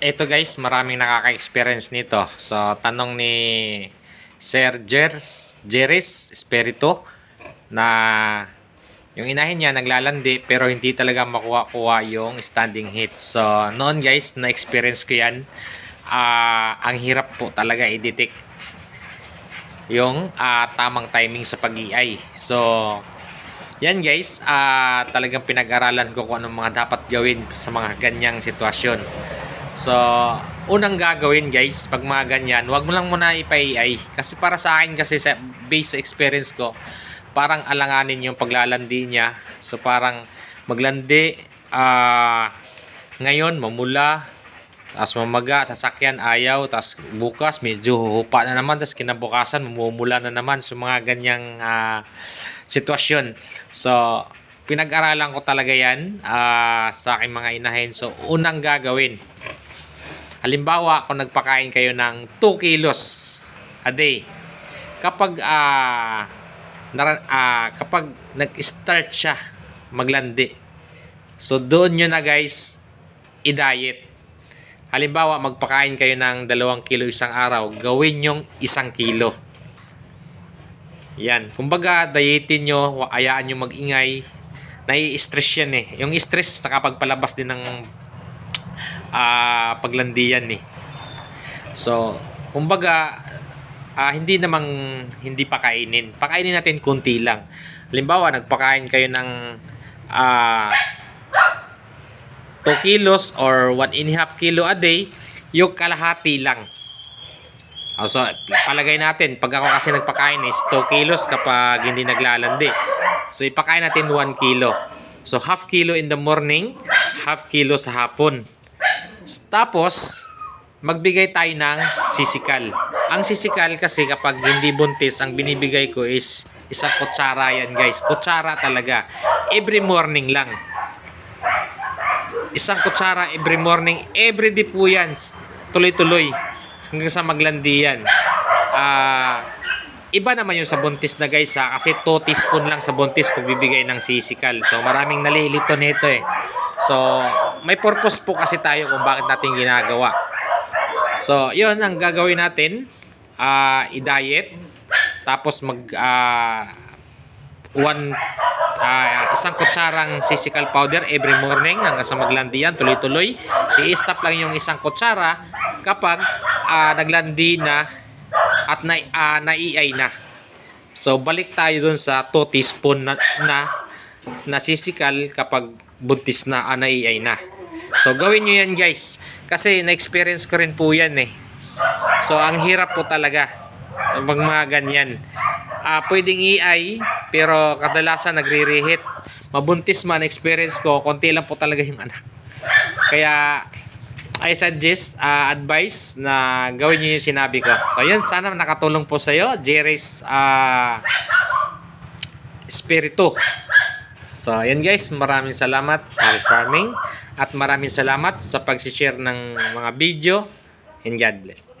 Ito guys, maraming nakaka-experience nito. So, tanong ni Sir Jer, Jeris Espiritu na yung inahin niya naglalandi pero hindi talaga makuha-kuha yung standing hit. So, noon guys, na-experience ko yan. Ah, ang hirap po talaga i-detect yung ah, tamang timing sa pag-iay. So, yan guys, ah talagang pinag-aralan ko kung anong mga dapat gawin sa mga ganyang sitwasyon. So, unang gagawin guys, pag mga ganyan, wag mo lang muna ipa-AI. Kasi para sa akin kasi sa base experience ko, parang alanganin yung paglalandi niya. So, parang maglandi, ah ngayon, mamula, tapos mamaga, sasakyan, ayaw, tapos bukas, medyo hupa na naman, tapos kinabukasan, mamumula na naman. So, mga ganyang ah, sitwasyon. So, pinag-aralan ko talaga yan ah, sa aking mga inahin. So, unang gagawin, halimbawa, kung nagpakain kayo ng 2 kilos a day, kapag ah, nara- ah, kapag nag-start siya maglandi, so doon nyo na guys, i-diet. Halimbawa, magpakain kayo ng 2 kilo isang araw, gawin yung 1 kilo. Yan. Kumbaga, dietin nyo, ayaan nyo mag-ingay. Nai-stress yan eh. Yung stress sa kapag palabas din ng ah paglandi yan eh. So, kumbaga, ah, hindi namang hindi pakainin. Pakainin natin kunti lang. Halimbawa, nagpakain kayo ng ah 2 kilos or 1 and a half kilo a day, yung kalahati lang. Oh, so, palagay natin, pag ako kasi nagpakain is 2 kilos kapag hindi naglalandi. So, ipakain natin 1 kilo. So, half kilo in the morning, half kilo sa hapon. Tapos, magbigay tayo ng sisikal. Ang sisikal kasi kapag hindi buntis, ang binibigay ko is isang kutsara yan guys. Kutsara talaga. Every morning lang. Isang kutsara every morning. Every day po yan. Tuloy-tuloy. Hanggang sa maglandi yan. Ah... iba naman yung sa buntis na guys ha kasi 2 teaspoon lang sa buntis kung bibigay ng sisikal so maraming nalilito nito eh so may purpose po kasi tayo kung bakit natin ginagawa. So yun ang gagawin natin. Ah i-diet. Tapos mag ah, one ah, isang kutsarang sisikal powder every morning hanggang sa maglandi yan tuloy-tuloy. I-stop lang yung isang kutsara kapag ah, naglandi na at na, ah, naiay na. So, balik tayo dun sa 2 teaspoon na, na nasisikal kapag buntis na, ah, naiay na. So, gawin nyo yan guys. Kasi na-experience ko rin po yan eh. So, ang hirap po talaga. Pag mga ganyan. Ah, pwedeng iay, pero kadalasan nagre-reheat. Mabuntis man, experience ko, konti lang po talaga yung anak. Kaya, I suggest, uh, advice na gawin niyo yung sinabi ko. So, yun, sana nakatulong po sa'yo. Jerry's uh, Espiritu. So, yun guys, maraming salamat, Happy Farming. At maraming salamat sa pag-share ng mga video. And God bless.